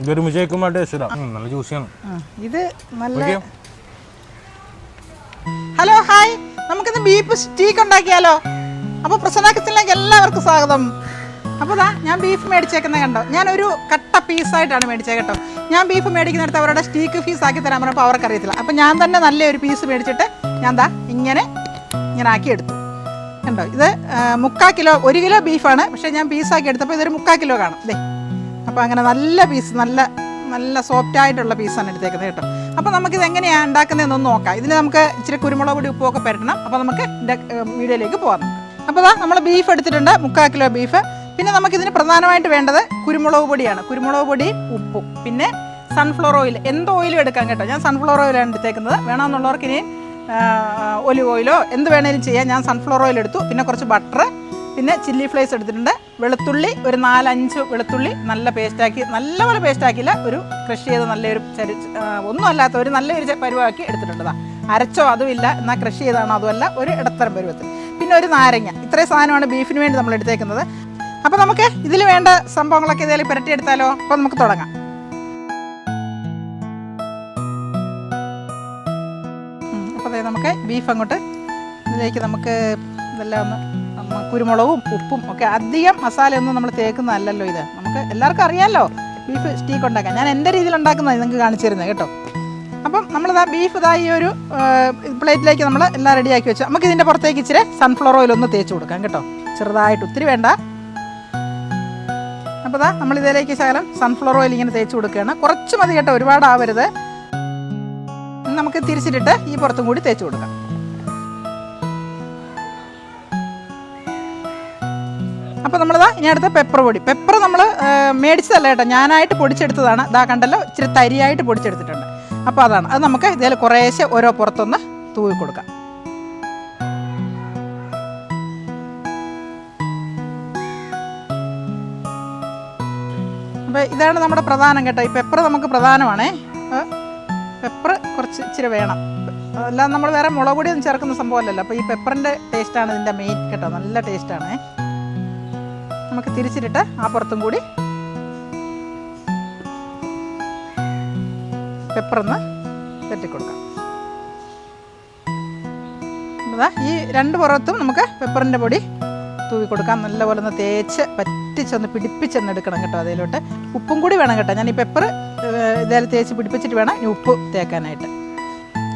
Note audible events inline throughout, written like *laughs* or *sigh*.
ഇതൊരു മിജയ്ക്കുമ്പോൾ ടേസ്റ്റ് നല്ല ജ്യൂസിയാണ് ഇത് നല്ല ഹലോ ഹായ്. നമുക്കിന്ന് ബീഫ് സ്റ്റീക്ക് ഉണ്ടാക്കിയാലോ? അപ്പോൾ പ്രസന്ന കിച്ചണിലേക്ക് എല്ലാവർക്കും സ്വാഗതം. അപ്പോൾ ദാ ഞാൻ ബീഫ് മേടിച്ചേക്കുന്നത് കണ്ടോ? ഞാനൊരു കട്ട പീസായിട്ടാണ് മേടിച്ചത് കേട്ടോ. ഞാൻ ബീഫ് മേടിക്കുന്നിടത്ത് അവരുടെ സ്റ്റീക്ക് ഫീസ് ആക്കി തരാൻ പറഞ്ഞപ്പോൾ അവർക്ക് അറിയത്തില്ല അപ്പോൾ ഞാൻ തന്നെ നല്ലൊരു പീസ് മേടിച്ചിട്ട് ഞാൻ ദാ ഇങ്ങനെ ഇങ്ങനെ ആക്കി എടുത്തു കണ്ടോ? ഇത് മുക്കാൽ കിലോ ഒരു കിലോ ബീഫാണ്. പക്ഷേ ഞാൻ പീസാക്കി എടുത്തപ്പോൾ ഇതൊരു മുക്കാൽ കിലോ കാണും. ദേ അപ്പോൾ അങ്ങനെ നല്ല പീസ് നല്ല നല്ല സോഫ്റ്റ് ആയിട്ടുള്ള പീസാണ് എടുത്തേക്കുന്നത് കേട്ടോ. അപ്പോൾ നമുക്കിത് എങ്ങനെയാണ് ഉണ്ടാക്കുന്നതെന്നൊന്ന് നോക്കാം. ഇതിന് നമുക്ക് ഇച്ചിരി കുരുമുളക് പൊടി ഉപ്പൊക്കെ പരട്ടണം. അപ്പോൾ നമുക്ക് വീഡിയോയിലേക്ക് പോകാം അപ്പോൾ നമ്മൾ ബീഫ് എടുത്തിട്ടുണ്ട് മുക്കാൽ കിലോ ബീഫ് പിന്നെ നമുക്കിതിന് പ്രധാനമായിട്ട് വേണ്ടത് കുരുമുളക് പൊടിയാണ്. കുരുമുളക് പൊടി ഉപ്പും പിന്നെ സൺഫ്ലവർ ഓയിൽ എന്ത് ഓയിലും എടുക്കാം കേട്ടോ. ഞാൻ സൺഫ്ലവർ ഓയിലാണ് എടുത്തേക്കുന്നത്. വേണമെന്നുള്ളവർക്ക് ഇനി ഒലിവ് ഓയിലോ എന്ത് വേണേലും ചെയ്യാം. ഞാൻ സൺഫ്ലവർ ഓയിൽ എടുത്തു. പിന്നെ കുറച്ച് ബട്ടർ പിന്നെ ചില്ലി ഫ്ലേസ് എടുത്തിട്ടുണ്ട്. വെളുത്തുള്ളി ഒരു നാലഞ്ച് വെളുത്തുള്ളി നല്ല പേസ്റ്റാക്കി നല്ലപോലെ പേസ്റ്റാക്കിയില്ല ഒരു ക്രഷ് ചെയ്ത് നല്ലൊരു ചരി ഒന്നും അല്ലാത്ത ഒരു നല്ലൊരു പരുവാക്കി എടുത്തിട്ടുണ്ട് ദാ. അരച്ചോ അതുമില്ല എന്നാൽ ക്രഷ് ചെയ്താണോ അതുമല്ല ഒരു ഇടത്തരം പരുവത്തിൽ. പിന്നെ ഒരു നാരങ്ങ. ഇത്രയും സാധനമാണ് ബീഫിന് വേണ്ടി നമ്മൾ എടുത്തേക്കുന്നത്. അപ്പോൾ നമുക്ക് ഇതിൽ വേണ്ട സംഭവങ്ങളൊക്കെ ഇതിൽ പുരട്ടിയെടുത്താലോ? അപ്പോൾ നമുക്ക് തുടങ്ങാം. അപ്പോൾ നമുക്ക് ബീഫ് അങ്ങോട്ട് ഇതിലേക്ക് നമുക്ക് ഇതെല്ലാം ഒന്ന് കുരുമുളകും ഉപ്പും ഒക്കെ അധികം മസാലയൊന്നും നമ്മൾ തേക്കുന്നതല്ലല്ലോ ഇത്. നമുക്ക് എല്ലാവർക്കും അറിയാമല്ലോ ബീഫ് സ്റ്റീക്ക് ഉണ്ടാക്കാൻ. ഞാൻ എന്റെ രീതിയിൽ ഉണ്ടാക്കുന്നത് നിങ്ങൾക്ക് കാണിച്ചു തരുന്നത് കേട്ടോ. അപ്പം നമ്മളിതാ ബീഫ് ഇതാ ഈ ഒരു പ്ലേറ്റിലേക്ക് നമ്മൾ എല്ലാം റെഡിയാക്കി വെച്ചു. നമുക്ക് ഇതിന്റെ പുറത്തേക്ക് ഇച്ചിരി സൺഫ്ലവർ ഓയിൽ ഒന്ന് തേച്ച് കൊടുക്കാം കേട്ടോ. ചെറുതായിട്ട് ഒത്തിരി വേണ്ട. അപ്പോൾ ഇതാ നമ്മൾ ഇതിലേക്ക് ശകലം സൺഫ്ലവർ ഓയിൽ ഇങ്ങനെ തേച്ച് കൊടുക്കുകയാണ്. കുറച്ച് മതി കേട്ടോ ഒരുപാട് ആവരുത് നമുക്ക് തിരിച്ചിട്ടിട്ട് ഈ പുറത്തും കൂടി തേച്ച് കൊടുക്കാം. അപ്പോൾ നമ്മളിതാ ഇനി അടുത്ത പെപ്പർ പൊടി. പെപ്പർ നമ്മൾ മേടിച്ചതല്ല കേട്ടോ. ഞാനായിട്ട് പൊടിച്ചെടുത്തതാണ്. ഇതാ കണ്ടല്ലോ ഇച്ചിരി തരിയായിട്ട് പൊടിച്ചെടുത്തിട്ടുണ്ട്. അപ്പോൾ അതാണ്. അത് നമുക്ക് ഇതിൽ കുറേശ്ശെ ഓരോ പുറത്തൊന്ന് തൂവി കൊടുക്കാം. അപ്പോൾ ഇതാണ് നമ്മുടെ പ്രധാനം കേട്ടോ. ഈ പെപ്പർ നമുക്ക് പ്രധാനമാണേ. പെപ്പർ കുറച്ച് ഇച്ചിരി വേണം. അല്ലാതെ നമ്മൾ വേറെ മുളക് പൊടിയൊന്നും ചേർക്കുന്ന സംഭവമല്ലല്ലോ. അപ്പോൾ ഈ പെപ്പറിന്റെ ടേസ്റ്റാണ് ഇതിന്റെ മെയിൻ കേട്ടോ. നല്ല ടേസ്റ്റാണേ നമുക്ക് തിരിച്ചിട്ടിട്ട് ആ പുറത്തും കൂടി പെപ്പറൊന്ന് തട്ടിക്കൊടുക്കാം ഇതാ ഈ രണ്ട് പുറത്തും നമുക്ക് പെപ്പറിന്റെ പൊടി തൂവി കൊടുക്കാം നല്ലപോലെ ഒന്ന് തേച്ച് പറ്റിച്ചൊന്ന് പിടിപ്പിച്ചൊന്ന് എടുക്കണം കേട്ടോ അതിലോട്ട്. ഉപ്പും കൂടി വേണം കേട്ടോ. ഞാൻ ഈ പെപ്പർ ഇതേലും തേച്ച് പിടിപ്പിച്ചിട്ട് വേണം ഇനി ഉപ്പ് തേക്കാനായിട്ട്.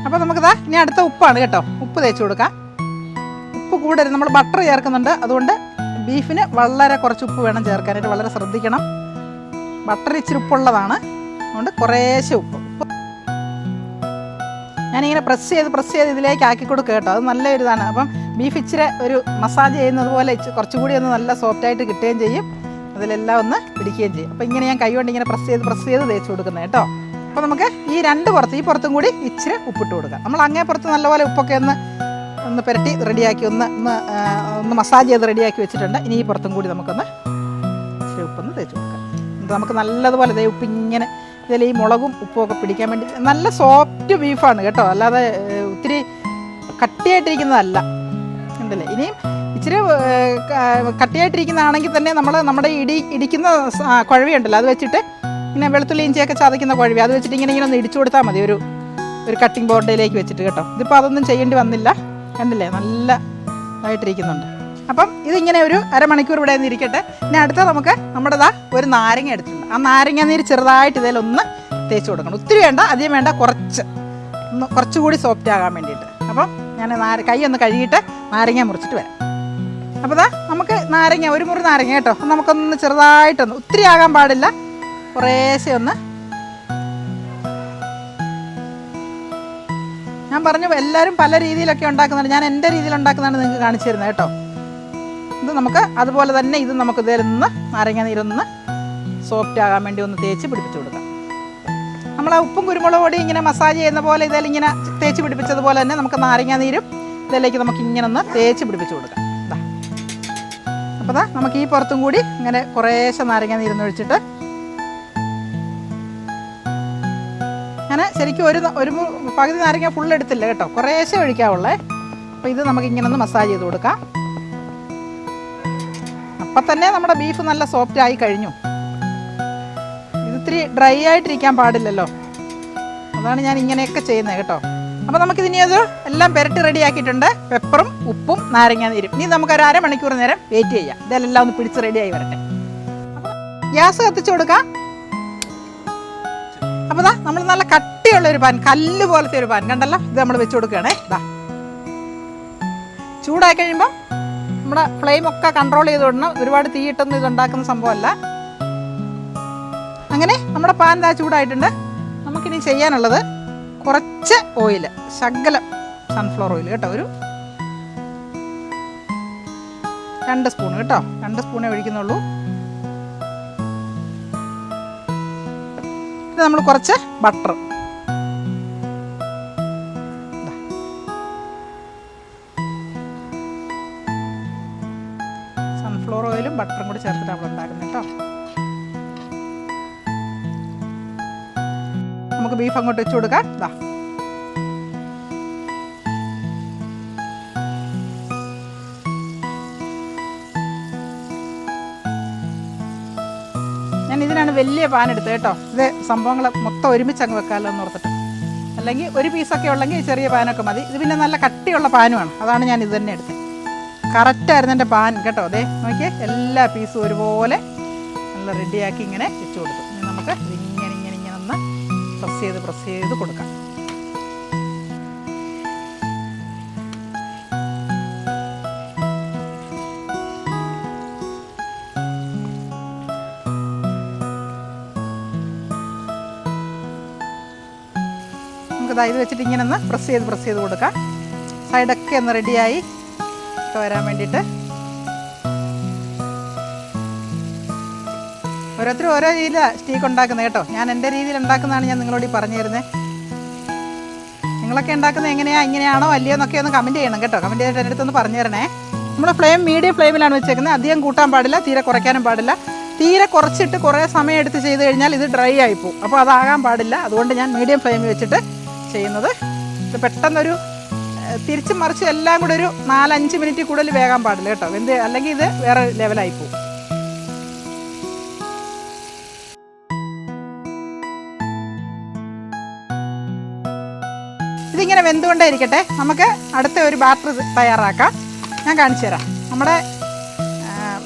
അപ്പോൾ നമുക്കിതാ ഇനി അടുത്ത ഉപ്പാണ് കേട്ടോ. ഉപ്പ് തേച്ച് കൊടുക്കാം. ഉപ്പ് കൂടരുത് നമ്മൾ ബട്ടർ ചേർക്കുന്നുണ്ട്. അതുകൊണ്ട് ബീഫിന് വളരെ കുറച്ച് ഉപ്പ് വേണം ചേർക്കാനായിട്ട് വളരെ ശ്രദ്ധിക്കണം. ബട്ടർ ഇച്ചിരി ഉപ്പുള്ളതാണ്. അതുകൊണ്ട് കുറേശ്ശെ ഉപ്പ്. ഞാനിങ്ങനെ പ്രസ് ചെയ്ത് പ്രസ് ചെയ്ത് ഇതിലേക്ക് ആക്കി കൊടുക്കുക കേട്ടോ. അത് നല്ല ഒരു ഇതാണ്. അപ്പം ബീഫ് ഇച്ചിരി ഒരു മസാജ് ചെയ്യുന്നത് പോലെ കുറച്ചുകൂടി ഒന്ന് നല്ല സോഫ്റ്റായിട്ട് കിട്ടുകയും ചെയ്യും. അതിലെല്ലാം ഒന്ന് പിടിക്കുകയും ചെയ്യും. അപ്പോൾ ഇങ്ങനെ ഞാൻ കൈ കൊണ്ട് ഇങ്ങനെ പ്രസ് ചെയ്ത് പ്രസ് ചെയ്ത് തേച്ച് കൊടുക്കുന്നത് കേട്ടോ. അപ്പോൾ നമുക്ക് ഈ രണ്ട് പുറത്ത് ഈ പുറത്തും കൂടി ഇച്ചിരി ഉപ്പിട്ട് കൊടുക്കാം. നമ്മൾ അങ്ങേ പുറത്ത് നല്ലപോലെ ഉപ്പൊക്കെ ഒന്ന് ഒന്ന് പുരട്ടി റെഡിയാക്കി ഒന്ന് ഒന്ന് ഒന്ന് മസാജ് ചെയ്ത് റെഡിയാക്കി വെച്ചിട്ടുണ്ട്. ഇനി ഈ പുറത്തും കൂടി നമുക്കൊന്ന് ഇച്ചിരി ഉപ്പൊന്ന് തേച്ച് കൊടുക്കാം. ഇത് നമുക്ക് നല്ലതുപോലെ ദേ ഉപ്പ് ഇങ്ങനെ ഇതിൽ ഈ മുളകും ഉപ്പും ഒക്കെ പിടിക്കാൻ വേണ്ടി നല്ല സോഫ്റ്റ് ബീഫാണ് കേട്ടോ. അല്ലാതെ ഒത്തിരി കട്ടിയായിട്ടിരിക്കുന്നതല്ല. ഉണ്ടല്ലേ? ഇനിയും ഇച്ചിരി കട്ടിയായിട്ടിരിക്കുന്നതാണെങ്കിൽ തന്നെ നമ്മൾ നമ്മുടെ ഇടി ഇടിക്കുന്ന കുഴവിയുണ്ടല്ലോ അത് വെച്ചിട്ട് ഇങ്ങനെ വെളുത്തുള്ളി ഇഞ്ചിയൊക്കെ ചതയ്ക്കുന്ന കുഴവി. അത് വെച്ചിട്ട് ഇങ്ങനെ ഇങ്ങനെ ഒന്ന് ഇടിച്ചു കൊടുത്താൽ മതി. ഒരു ഒരു കട്ടിംഗ് ബോർഡിലേക്ക് വെച്ചിട്ട് കേട്ടോ. ഇതിപ്പോൾ അതൊന്നും ചെയ്യേണ്ടി വന്നില്ല. കണ്ടില്ലേ? നല്ല ഇതായിട്ടിരിക്കുന്നുണ്ട് അപ്പം ഇതിങ്ങനെ ഒരു അരമണിക്കൂർ ഇവിടെ നിന്ന് ഇരിക്കട്ടെ. ഇനി അടുത്ത നമുക്ക് നമ്മുടെ ദാ ഒരു നാരങ്ങ എടുത്തിട്ടുണ്ട്. ആ നാരങ്ങ നീര് ചെറുതായിട്ട് ഇതിലൊന്ന് തേച്ച് കൊടുക്കണം. ഒത്തിരി വേണ്ട അധികം വേണ്ട കുറച്ച്. ഒന്ന് കുറച്ചുകൂടി സോഫ്റ്റ് ആകാൻ വേണ്ടിയിട്ട്. അപ്പം ഞാൻ നാര കൈ ഒന്ന് കഴുകിയിട്ട് നാരങ്ങ മുറിച്ചിട്ട് വരാം. അപ്പോൾ ദാ നമുക്ക് നാരങ്ങ ഒരു മുറി നാരങ്ങ കേട്ടോ. നമുക്കൊന്ന് ചെറുതായിട്ടൊന്ന് ഒത്തിരി ആകാൻ പാടില്ല. കുറേശ്ശെ ഒന്ന് ഞാൻ പറഞ്ഞു എല്ലാവരും പല രീതിയിലൊക്കെ ഉണ്ടാക്കുന്നുണ്ട്. ഞാൻ എന്റെ രീതിയിൽ ഉണ്ടാക്കുന്നതാണ് നിങ്ങൾക്ക് കാണിച്ചു തരുന്നത് കേട്ടോ. ഇത് നമുക്ക് അതുപോലെ തന്നെ ഇത് നമുക്ക് ഇതിൽ നിന്ന് നാരങ്ങ നീരൊന്ന് സോഫ്റ്റ് ആകാൻ വേണ്ടി ഒന്ന് തേച്ച് പിടിപ്പിച്ചു കൊടുക്കാം. നമ്മൾ ആ ഉപ്പും കുരുമുളക് പൊടി ഇങ്ങനെ മസാജ് ചെയ്യുന്ന പോലെ ഇതിൽ ഇങ്ങനെ തേച്ച് പിടിപ്പിച്ചതുപോലെ തന്നെ നമുക്ക് നാരങ്ങ നീരും ഇതിലേക്ക് നമുക്ക് ഇങ്ങനെ ഒന്ന് തേച്ച് പിടിപ്പിച്ചു കൊടുക്കാം. അപ്പോൾ നമുക്ക് ഈ പുറത്തും കൂടി ഇങ്ങനെ കുറേശ്ശെ നാരങ്ങ നീരൊന്ന് ഞാൻ ശരിക്കും ഒരു ഒരു പകുതി നാരങ്ങ ഫുൾ എടുത്തില്ല കേട്ടോ. കുറേശ്ശെ ഒഴിക്കാവുള്ളേ. അപ്പോൾ ഇത് നമുക്ക് ഇങ്ങനെ ഒന്ന് മസാജ് ചെയ്ത് കൊടുക്കാം. അപ്പം തന്നെ നമ്മുടെ ബീഫ് നല്ല സോഫ്റ്റ് ആയി കഴിഞ്ഞു. ഇതിത്തിരി ഡ്രൈ ആയിട്ടിരിക്കാൻ പാടില്ലല്ലോ. അതാണ് ഞാൻ ഇങ്ങനെയൊക്കെ ചെയ്യുന്നത് കേട്ടോ. അപ്പോൾ നമുക്കിതിനി അത് എല്ലാം പെരട്ടി റെഡി ആക്കിയിട്ടുണ്ട്. പെപ്പറും ഉപ്പും നാരങ്ങ നീരും. ഇനി നമുക്ക് ഒരു അരമണിക്കൂർ നേരം വെയിറ്റ് ചെയ്യാം. ഇതെല്ലാം ഒന്ന് പിടിച്ച് റെഡിയായി വരട്ടെ. ഗ്യാസ് കത്തിച്ചു കൊടുക്കാം. അപ്പോൾ ദാ നമ്മൾ നല്ല കട്ടിയുള്ള ഒരു പാൻ കല്ല് പോലത്തെ ഒരു പാൻ. കണ്ടല്ലോ? ഇത് നമ്മൾ വെച്ച് കൊടുക്കുകയാണേ. ഇതാ ചൂടായി കഴിയുമ്പോൾ നമ്മുടെ ഫ്ലെയിം ഒക്കെ കൺട്രോൾ ചെയ്ത് വിടണം ഒരുപാട് തീയിട്ടൊന്നും ഇത് ഉണ്ടാക്കുന്ന സംഭവമല്ല. അങ്ങനെ നമ്മുടെ പാൻ ദാ ചൂടായിട്ടുണ്ട്. നമുക്കിനി ചെയ്യാനുള്ളത് കുറച്ച് ഓയിൽ ശകലം സൺഫ്ലവർ ഓയിൽ കേട്ടോ. ഒരു രണ്ട് സ്പൂൺ കേട്ടോ. രണ്ട് സ്പൂണേ ഒഴിക്കുന്നുള്ളൂ. നമ്മൾ കുറച്ച് ബട്ടർ സൺഫ്ലവർ ഓയിലും ബട്ടറും കൂടി ചേർത്തിട്ട് നമ്മൾ ഉണ്ടാക്കുന്നത് കേട്ടോ. നമുക്ക് ബീഫ് അങ്ങോട്ട് വെച്ച് കൊടുക്കാം. ഇതാ വലിയ പാൻ എടുത്ത് കേട്ടോ. ഇത് സംഭവങ്ങൾ മൊത്തം ഒരുമിച്ച് അങ്ങ് വെക്കാമല്ലോ എന്ന് ഓർത്തിട്ട്. അല്ലെങ്കിൽ ഒരു പീസൊക്കെ ഉള്ളെങ്കിൽ ചെറിയ പാനൊക്കെ മതി. ഇത് പിന്നെ നല്ല കട്ടിയുള്ള പാനുമാണ് അതാണ് ഞാൻ ഇത് തന്നെ എടുത്തത്. കറക്റ്റായിരുന്നു എന്റെ പാൻ കേട്ടോ അതെ നോക്കിയേ എല്ലാ പീസും ഒരുപോലെ നല്ല റെഡിയാക്കി ഇങ്ങനെ വെച്ച് കൊടുക്കും നമുക്ക് ഇതിങ്ങനെ ഇങ്ങനെ ഇങ്ങനെ ഒന്ന് പ്രസ് ചെയ്ത് പ്രസ് ചെയ്ത് കൊടുക്കാം. ഇത് വെച്ചിട്ട് ഇങ്ങനെ ഒന്ന് പ്രസ് ചെയ്ത് പ്രസ് ചെയ്ത് കൊടുക്കാം. സൈഡൊക്കെ ഒന്ന് റെഡിയായി ഒക്കെ വരാൻ വേണ്ടിയിട്ട്. ഓരോരുത്തരും ഓരോ രീതിയിലാണ് സ്റ്റീക്ക് ഉണ്ടാക്കുന്നത് കേട്ടോ. ഞാൻ എന്റെ രീതിയിൽ ഉണ്ടാക്കുന്നതാണ് ഞാൻ നിങ്ങളോട് ഈ പറഞ്ഞു തരുന്നത് നിങ്ങളൊക്കെ ഉണ്ടാക്കുന്നത് എങ്ങനെയാ ഇങ്ങനെയാണോ അല്ലയോ എന്നൊക്കെ ഒന്ന് കമന്റ് ചെയ്യണം കേട്ടോ. കമന്റ് ചെയ്തിട്ട് എന്റെ അടുത്തൊന്ന് പറഞ്ഞു തരണേ. നമ്മൾ ഫ്ലെയിം മീഡിയം ഫ്ലെയിമിലാണ് വെച്ചേക്കുന്നത്. അധികം കൂട്ടാൻ പാടില്ല തീരെ കുറയ്ക്കാനും പാടില്ല. തീരെ കുറച്ചിട്ട് കുറേ സമയം എടുത്ത് ചെയ്ത് കഴിഞ്ഞാൽ ഇത് ഡ്രൈ ആയിപ്പോവും അപ്പോൾ അതാകാൻ പാടില്ല. അതുകൊണ്ട് ഞാൻ മീഡിയം ഫ്ലെയിമിൽ വെച്ചിട്ട് ചെയ്യുന്നത്. ഇത് പെട്ടെന്നൊരു തിരിച്ചും മറിച്ചും എല്ലാം കൂടെ ഒരു നാലഞ്ച് മിനിറ്റ് കൂടുതൽ വേകാൻ പാടില്ല കേട്ടോ. എന്ത് അല്ലെങ്കിൽ ഇത് വേറെ ലെവലായി പോകും. ഇതിങ്ങനെ വെന്തുകൊണ്ടേ ഇരിക്കട്ടെ നമുക്ക് അടുത്ത ഒരു ബാറ്റർ തയ്യാറാക്കാം. ഞാൻ കാണിച്ചു തരാം. നമ്മുടെ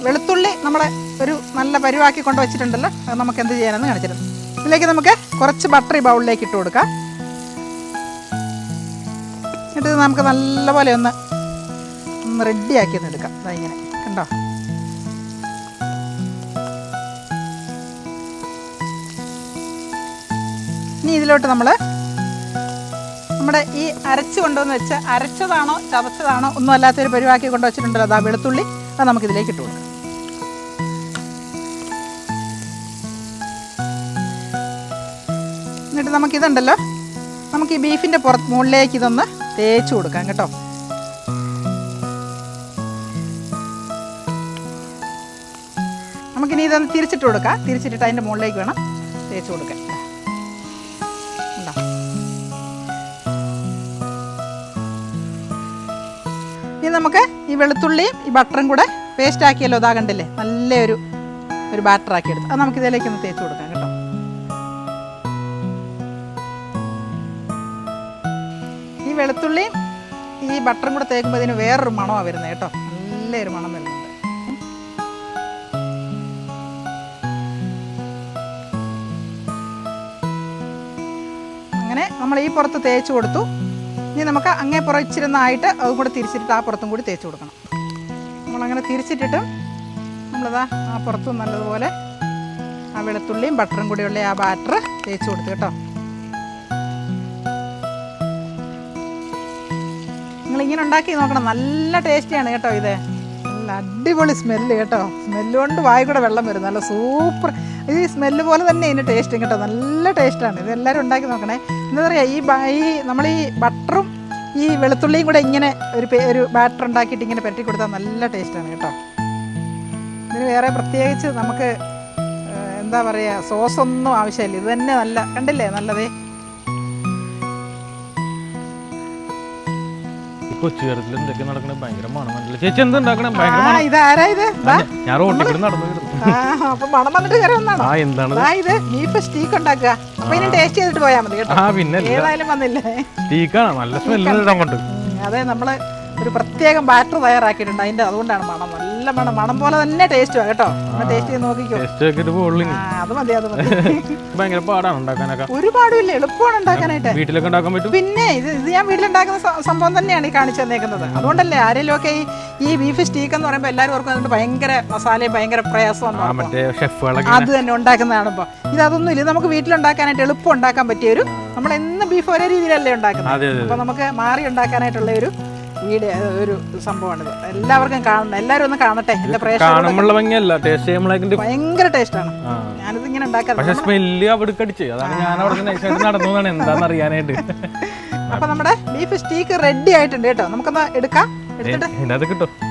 വെളുത്തുള്ളി നമ്മൾ ഒരു നല്ല പരുവാക്കി കൊണ്ട് വെച്ചിട്ടുണ്ടല്ലോ. അത് നമുക്ക് എന്ത് ചെയ്യാനെന്ന് കാണിച്ചിരുന്നു ഇതിലേക്ക് നമുക്ക് കുറച്ച് ബട്ടർ ഈ ബൗളിലേക്ക് ഇട്ട് കൊടുക്കാം. എന്നിട്ട് നമുക്ക് നല്ലപോലെ ഒന്ന് ഒന്ന് റെഡിയാക്കി ഒന്ന് എടുക്കാം. ഇങ്ങനെ. കണ്ടോ? ഇനി ഇതിലോട്ട് നമ്മൾ നമ്മുടെ ഈ അരച്ച് കൊണ്ടുവന്ന് വെച്ച് അരച്ചതാണോ ചതച്ചതാണോ ഒന്നും അല്ലാത്തൊരു പരിവാക്കി കൊണ്ടു വച്ചിട്ടുണ്ടല്ലോ. അതാ വെളുത്തുള്ളി. അത് നമുക്കിതിലേക്ക് ഇട്ട് കൊടുക്കാം. എന്നിട്ട് നമുക്കിതുണ്ടല്ലോ. നമുക്ക് ഈ ബീഫിന്റെ പുറത്ത് മുകളിലേക്ക് ഇതൊന്ന് തേച്ച് കൊടുക്കാം കേട്ടോ. നമുക്കിനി ഇതൊന്ന് തിരിച്ചിട്ട് കൊടുക്കാം. തിരിച്ചിട്ടിട്ട് അതിന്റെ മുകളിലേക്ക് വേണം തേച്ച് കൊടുക്കാൻ. ഇനി നമുക്ക് ഈ വെളുത്തുള്ളിയും ഈ ബട്ടറും കൂടെ പേസ്റ്റ് ആക്കിയല്ലോ. ഇതാ കണ്ടില്ലേ? നല്ലൊരു ഒരു ബാറ്റർ ആക്കി എടുത്ത്. അത് നമുക്ക് ഇതിലേക്ക് ഒന്ന് തേച്ച് കൊടുക്കാം കേട്ടോ ഈ ബട്ടറും കൂടെ തേക്കുമ്പോൾ ഇതിന് വേറൊരു മണമാണ് വരുന്നത് കേട്ടോ. നല്ലൊരു മണം വരുന്നുണ്ട്. അങ്ങനെ നമ്മൾ ഈ പുറത്ത് തേച്ച് കൊടുത്തു. ഇനി നമുക്ക് അങ്ങേ പുറച്ചിരുന്നായിട്ട് അതും കൂടെ തിരിച്ചിട്ട് ആ പുറത്തും കൂടി തേച്ച് കൊടുക്കണം. നമ്മളങ്ങനെ തിരിച്ചിട്ടിട്ട് നമ്മളിതാ ആ പുറത്തും നല്ലതുപോലെ ആ വെളുത്തുള്ളിയും ബട്ടറും കൂടിയുള്ള ആ ബാറ്റർ തേച്ച് കൊടുത്തു കേട്ടോ. നിങ്ങളിങ്ങനെ ഉണ്ടാക്കി നോക്കണം. നല്ല ടേസ്റ്റിയാണ് കേട്ടോ ഇത്. നല്ല അടിപൊളി സ്മെല്ല് കേട്ടോ. സ്മെല്ല് കൊണ്ട് വായി കൂടെ വെള്ളം വരും. നല്ല സൂപ്പർ ഈ സ്മെല്ല് പോലെ തന്നെ ഇതിന്റെ ടേസ്റ്റും കേട്ടോ. നല്ല ടേസ്റ്റാണ് ഇത് എല്ലാവരും ഉണ്ടാക്കി നോക്കണേ. എന്താ പറയുക ഈ ഈ നമ്മൾ ഈ ബട്ടറും ഈ വെളുത്തുള്ളിയും കൂടെ ഇങ്ങനെ ഒരു ഒരു ബാറ്റർ ഉണ്ടാക്കിയിട്ട് ഇങ്ങനെ പെറ്റി കൊടുത്താൽ നല്ല ടേസ്റ്റാണ് കേട്ടോ. ഇതിന് വേറെ പ്രത്യേകിച്ച് നമുക്ക് എന്താ പറയുക സോസൊന്നും ആവശ്യമില്ല. ഇത് തന്നെ നല്ല കണ്ടില്ലേ? നല്ലതേ. കൊച്ചു കേരളത്തിൽ എന്തൊക്കെ നടക്കണേ? ഭയങ്കര മണമല്ല ചേച്ചി എന്താണ്ടാക്കണേ ആ ഭയങ്കര മണം ഇതാരാ ഇത് ദാ. ഞാൻ റോട്ടിൽ കൂടെ നടന്നു വരുന്നു. ആ അപ്പൊ മണം വന്നിട്ട് കയറി വന്നാണോ? ആ എന്താണ് ദാ ഇത് ബീഫ് സ്റ്റീക്ക് ഉണ്ടാക്കുക. അപ്പൊ ഇനി ടേസ്റ്റ് ചെയ്തിട്ട് പോയാൽ മതി കേട്ടോ. ആ പിന്നെ ഏതായാലും വന്നില്ലേ? ടീക്കാണ് നല്ല സ്മെല്ല് അങ്ങോട്ട് ഉം, അതെ നമ്മൾ ഒരു പ്രത്യേകം ബാറ്റർ തയ്യാറാക്കിയിട്ടുണ്ട്. അതിന്റെ അതുകൊണ്ടാണ് മണം. നല്ല മണം. മണം പോലെ തന്നെ ടേസ്റ്റ് കേട്ടോ. ടേസ്റ്റ് ചെയ്ത് നോക്കിക്കോ. അത് മതി അത് മതി. ഭയങ്കര പാടാണ് ഉണ്ടാക്കാനൊക്കെ. ഒരുപാടും ഇല്ല. എളുപ്പമാണ് ഉണ്ടാക്കാനായിട്ട്. വീട്ടിലൊക്കെ ഉണ്ടാക്കാൻ പറ്റും? പിന്നെ ഇത് ഇത് ഞാൻ വീട്ടിലുണ്ടാക്കുന്ന സംഭവം തന്നെയാണ് ഈ കാണിച്ചു തന്നേക്കുന്നത്. അതുകൊണ്ടല്ലേ ആരെങ്കിലും ഒക്കെ ഈ ഈ ബീഫ് സ്റ്റീക്ക് എന്ന് പറയുമ്പോൾ എല്ലാവരും ഓർക്കും അതുകൊണ്ട് ഭയങ്കര മസാലയും ഭയങ്കര പ്രയാസമാണ് ഷെഫുകളൊക്കെ അത് തന്നെ ഉണ്ടാക്കുന്നതാണ് ഇപ്പോൾ ഇത് അതൊന്നും ഇല്ല നമുക്ക് വീട്ടിലുണ്ടാക്കാനായിട്ട് എളുപ്പം ഉണ്ടാക്കാൻ പറ്റിയ ഒരു നമ്മൾ എന്നും ബീഫ് ഒരേ രീതിയിലല്ലേ ഉണ്ടാക്കുന്നത്. അപ്പോൾ നമുക്ക് മാറി ഉണ്ടാക്കാനായിട്ടുള്ള ഒരു വീഡിയോ ഒരു സംഭവമാണിത്. എല്ലാവർക്കും കാണണം എല്ലാവരും ഒന്ന് കാണട്ടെ എന്റെ പ്രേക്ഷകർ ഭംഗിയല്ല ടേസ്റ്റ് ഭയങ്കര ടേസ്റ്റാണ് ഞാനിത് ഇങ്ങനെ ഉണ്ടാക്കാറ് സ്മെല്ല് അവിടെ കടിച്ച് അതാണ് ഞാൻ അവിടെ നടന്നതാണ് എന്താണെന്ന് അറിയാനായിട്ട്. അപ്പൊ നമ്മുടെ ബീഫ് സ്റ്റീക്ക് റെഡി ആയിട്ടുണ്ട് കേട്ടോ. നമുക്കൊന്ന് എടുക്കാം. എടുത്തിട്ട്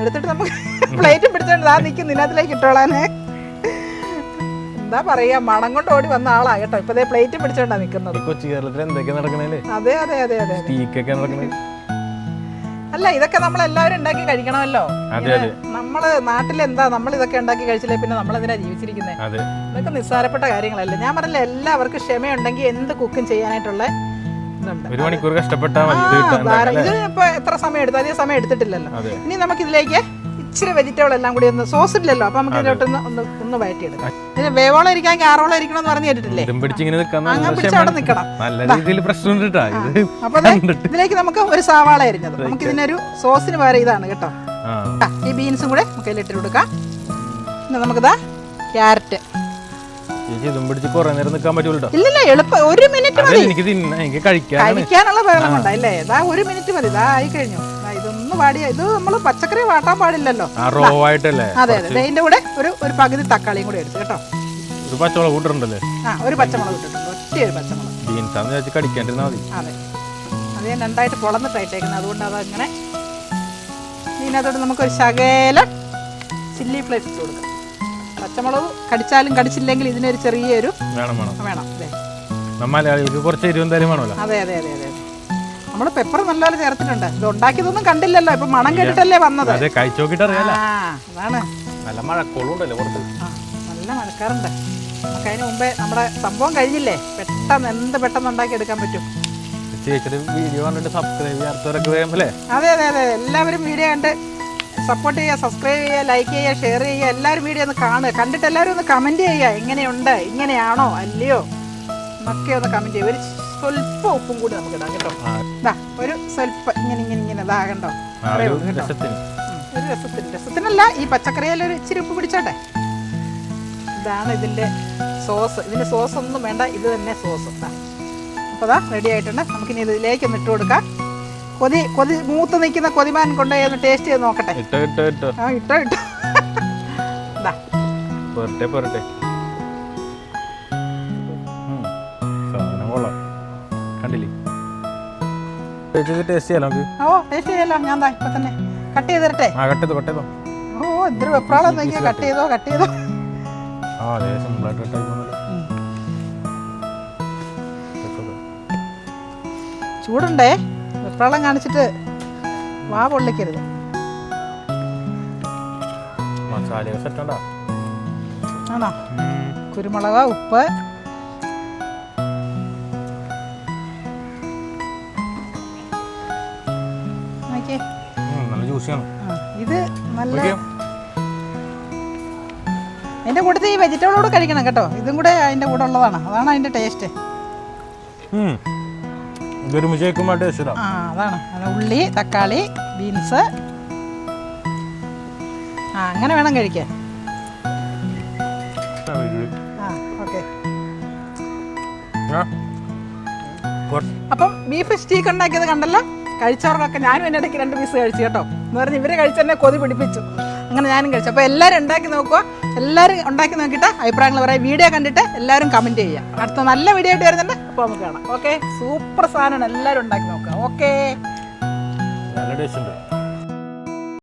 എടുത്തിട്ട് നമുക്ക് പ്ലേറ്റ് പിടിച്ചോണ്ട് ആ നിൽക്കും ഇതിനകത്തിലേക്ക് ഇട്ടോളാന്. എന്താ പറയാ മണം കൊണ്ട് ഓടി വന്ന ആളാ കേട്ടോ. ഇപ്പൊ പ്ലേറ്റ് പിടിച്ചോണ്ടാ നിക്കുന്നത്. കൊച്ചു കേരളത്തിൽ എന്തൊക്കെ നടക്കണേ അതെ അതെ അതെ അതെ സ്റ്റീക്കൊക്കെ നടക്കണേ. അല്ല ഇതൊക്കെ നമ്മൾ എല്ലാവരും ഉണ്ടാക്കി കഴിക്കണമല്ലോ. നമ്മൾ നാട്ടിൽ എന്താ നമ്മൾ ഇതൊക്കെ ഉണ്ടാക്കി കഴിച്ചില്ലേ പിന്നെ നമ്മൾ എന്തിനാ ജീവിച്ചിരിക്കുന്നത് ഇതൊക്കെ നിസ്സാരപ്പെട്ട കാര്യങ്ങളല്ല. ഞാൻ പറഞ്ഞില്ല എല്ലാവർക്കും ക്ഷമയുണ്ടെങ്കിൽ എന്ത് കുക്കും ചെയ്യാനായിട്ടുള്ള ഒരു മണിക്കൂർ കഷ്ടപ്പെട്ടാൽ. ഇത് ഇപ്പൊ എത്ര സമയം എടുത്തു? അധികം സമയം എടുത്തിട്ടില്ലല്ലോ. ഇനി നമുക്ക് ഇതിലേക്ക് ഇച്ചിരി വെജിറ്റബിൾ എല്ലാം കൂടി ഒന്ന് സോസ് ഇല്ലല്ലോ അപ്പൊ നമുക്ക് ഇതിലോട്ട് ഒന്ന് ഒന്ന് എടുക്കാം ഇതിന് വേവോളം ഇരിക്കാൻ ആറോളം ഇരിക്കണം എന്ന് പറഞ്ഞു കേട്ടിട്ടില്ലേ അങ്ങനെ പിടിച്ച് അവിടെ നിൽക്കണം. അപ്പൊ ഇതിലേക്ക് നമുക്ക് ഒരു സവാള അരിഞ്ഞത്. നമുക്ക് ഇതിനൊരു സോസിന് പകരം ഇതാണ് കേട്ടോ. ഈ ബീൻസും കൂടെ നമുക്ക് ഇതിലിട്ട് കൊടുക്കാം. പിന്നെ നമുക്കിതാ ക്യാരറ്റ്. ഇല്ലില്ല എളുപ്പം ഒരു മിനിറ്റ് മതി. കഴിക്കാനുള്ള വേണം കൊണ്ടല്ലേ ഇതാ ഒരു മിനിറ്റ് മതി. ഇതാ ആയി കഴിഞ്ഞു. ദാ വാടിയ ഇത് നമ്മൾ പച്ചക്കറി വാട്ടാൻ പാടില്ലല്ലോ. അതെ അതെ. ഇതിന്റെ കൂടെ ഒരു ഒരു പകുതി തക്കാളിയും കൂടി എടുത്തു കേട്ടോ. ഒരു പച്ചമുളക് കൂട്ടുണ്ടല്ലേ ആ ഒരു പച്ചമുളക് ഇട്ടിട്ടുണ്ട് ഒറ്റ ഒരു പച്ചമുളക്. ബീൻസാന്ന് വെച്ച് കടിക്കാണ്ടിരുന്നാ മതി. അതെ. അത് ഞാൻ രണ്ടായിട്ട് പൊളന്നിട്ടായിട്ടേക്കുന്നത്. അതുകൊണ്ട് അതങ്ങനെ ഇതിനകത്തോട്ട് നമുക്കൊരു ശകലം ചില്ലി ഫ്ലേക്സ് ഇട്ട് കൊടുക്കാം. പച്ചമുളക് കടിച്ചാലും കടിച്ചില്ലെങ്കിൽ ഇതിനൊരു ചെറിയൊരു വേണം വേണം. വേണം. അതെ മലയാളികൾക്ക് കുറച്ച് എരിവ് എന്തായാലും വേണമല്ലോ. അതെ അതെ അതെ അതെ. നമ്മൾ പെപ്പർ നല്ലപോലെ ചേർത്തിട്ടുണ്ട്. ഇത് ഉണ്ടാക്കിയതൊന്നും കണ്ടില്ലല്ലോ. ഇപ്പൊ മണം കേട്ടിട്ടല്ലേ വന്നത്? അതെ കഴിച്ചു നോക്കിട്ട് അറിയാലോ. ആ അതാണ്. നല്ല മഴക്കോളും ഉണ്ടല്ലേ പുറത്ത് ആ നല്ല മഴക്കാറുണ്ട്. നമുക്ക് അതിന് മുമ്പേ നമ്മുടെ സംഭവം കഴിഞ്ഞില്ലേ? പെട്ടെന്ന് എന്ത് പെട്ടെന്ന് ഉണ്ടാക്കി എടുക്കാൻ പറ്റും? ചേച്ചിയുടെ വീഡിയോ കണ്ടിട്ട് സബ്സ്ക്രൈബ് ചെയ്യാത്തവരൊക്കെ അതെ അതെ അതെ. എല്ലാവരും വീഡിയോ കണ്ട് സപ്പോർട്ട് ചെയ്യുക സബ്സ്ക്രൈബ് ചെയ്യുക ലൈക്ക് ചെയ്യുക ഷെയർ ചെയ്യുക. എല്ലാവരും വീഡിയോ ഒന്ന് കാണുക. കണ്ടിട്ട് എല്ലാവരും ഒന്ന് കമന്റ് ചെയ്യുക. എങ്ങനെയുണ്ട്? ഇങ്ങനെയാണോ? അല്ലയോ? എന്നൊക്കെ ഒന്ന് കമന്റ് ചെയ്യുക. ഒരു സ്വല്പം ഉപ്പും കൂടി നമുക്ക് ഇടാം കേട്ടോ. ഇതാ ഒരു സ്വല്പം ഇങ്ങനെ ഇങ്ങനെ ഇങ്ങനെ ഇതാ കണ്ടോ? ആ, അത്രേ ഒരു രസത്തിന്. രസത്തിനല്ല ഈ പച്ചക്കറിയിൽ ഒരു ഇച്ചിരി ഉപ്പ് പിടിച്ചോട്ടെ. ഇതാണ് ഇതിന്റെ സോസ്. ഇതിന്റെ സോസ് ഒന്നും വേണ്ട ഇത് തന്നെ സോസ്. അപ്പൊ അപ്പോൾ അതാ റെഡി ആയിട്ടുണ്ട്. നമുക്കിനി ഇതിലേക്ക് ഒന്ന് ഇട്ട് കൊടുക്കാം. കൊതി കൊതി മൂത്ത് നിൽക്കുന്ന കൊതിമാൻ കൊണ്ടുപോയി ഒന്ന് ടേസ്റ്റ് ചെയ്ത് നോക്കട്ടെ. ഇട്ടോ ഇട്ടോ ഇട്ടോ. ആ ഇട്ടോ ഇട്ടോ. *laughs* ഇതാ പോരട്ടെ പോരട്ടെ. കണ്ടില്ലേ? ചേച്ചി ടേസ്റ്റ് ചെയ്യാലോ നമുക്ക്? ഓ ടേസ്റ്റ് ചെയ്യല്ലോ ഞാൻ ദാ ഇപ്പം തന്നെ കട്ട് ചെയ്ത് ആ കട്ട് കട്ട് ഓ എന്തൊരു വെപ്രാളം *laughs* നോക്കിയാൽ കട്ട് ചെയ്തോ കട്ട് ചെയ്തോ. ആ അതെ സിമ്പിളായിട്ട് കട്ട് ആയിപ്പോന്നല്ലോ ചൂടുണ്ടേ? വെപ്രാളം കാണിച്ചിട്ട് വാ പൊള്ളിക്കരുത്. മസാല സെറ്റ് ഉണ്ടാ ആണോ? കുരുമുളക് ഉപ്പ് നല്ല ഇത് നല്ല അതിന്റെ കൂട്ടത്തിൽ ഈ വെജിറ്റബിൾ കൂടെ കഴിക്കണം കേട്ടോ. ഇതും കൂടെ അതിന്റെ കൂടെ ഉള്ളതാണ്. അതാണ് അതിന്റെ ടേസ്റ്റ് ആ അതാണ്. ഉള്ളി തക്കാളി ബീൻസ് ആ അങ്ങനെ വേണം കഴിക്കാൻ. അപ്പം ബീഫ് സ്റ്റീക്ക് ഉണ്ടാക്കിയത് കണ്ടല്ലോ? കഴിച്ചവർക്കൊക്കെ ഞാനും എന്റെ ഇടയ്ക്ക് രണ്ട് പീസ് കഴിച്ചു കേട്ടോ. എന്ന് പറഞ്ഞ് ഇവരെ കഴിച്ചെന്നെ കൊതി പിടിപ്പിച്ചു. അങ്ങനെ ഞാനും കഴിച്ചു. അപ്പോൾ എല്ലാവരും ഉണ്ടാക്കി നോക്കുക എല്ലാവരും ഉണ്ടാക്കി നോക്കിയിട്ട് അഭിപ്രായങ്ങൾ പറയാം. വീഡിയോ കണ്ടിട്ട് എല്ലാവരും കമന്റ് ചെയ്യുക. അടുത്ത നല്ല വീഡിയോ ആയിട്ട് വരുന്നുണ്ട്. അപ്പോൾ നമുക്ക് കാണാം. ഓക്കെ സൂപ്പർ സാധനമാണ്. എല്ലാവരും ഉണ്ടാക്കി നോക്കുക. ഓക്കേ